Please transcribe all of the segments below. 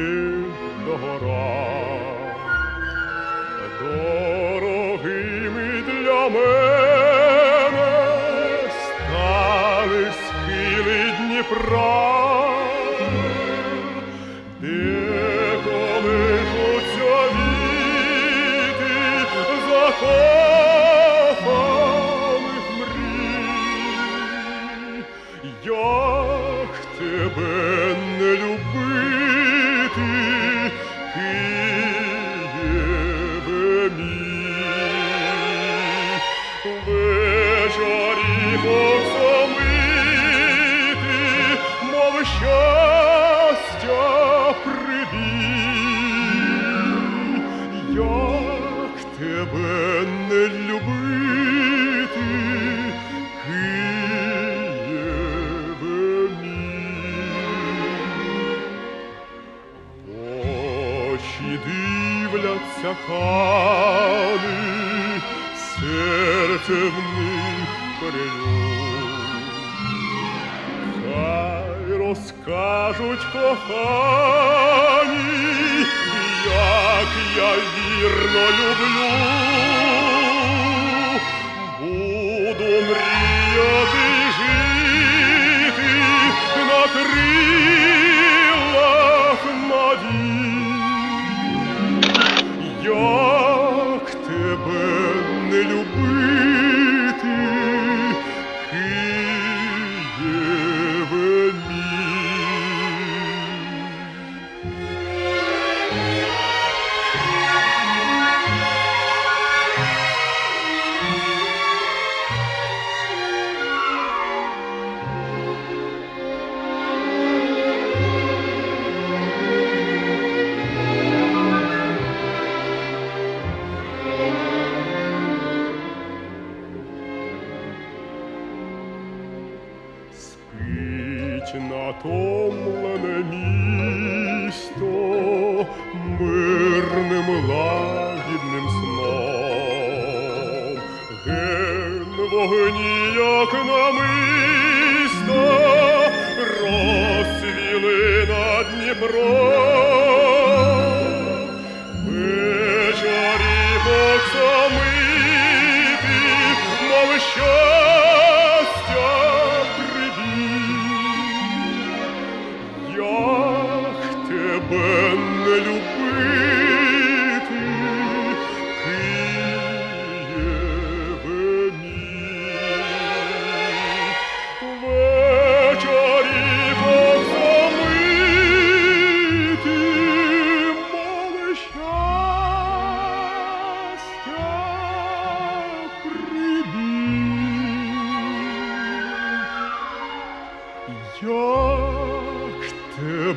дорогим до гора, дорогими для мене стали схили Дніпра. Як тебе тебе не любити, Києве мій. Очі дивляться кани, серце в них перелюб. Хай розкажуть кохані, як я вірно люблю. Спить натомлене місто мирним лагідним сном. Ген вогні, як намисто,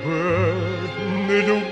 прибій. Як тебе не любити,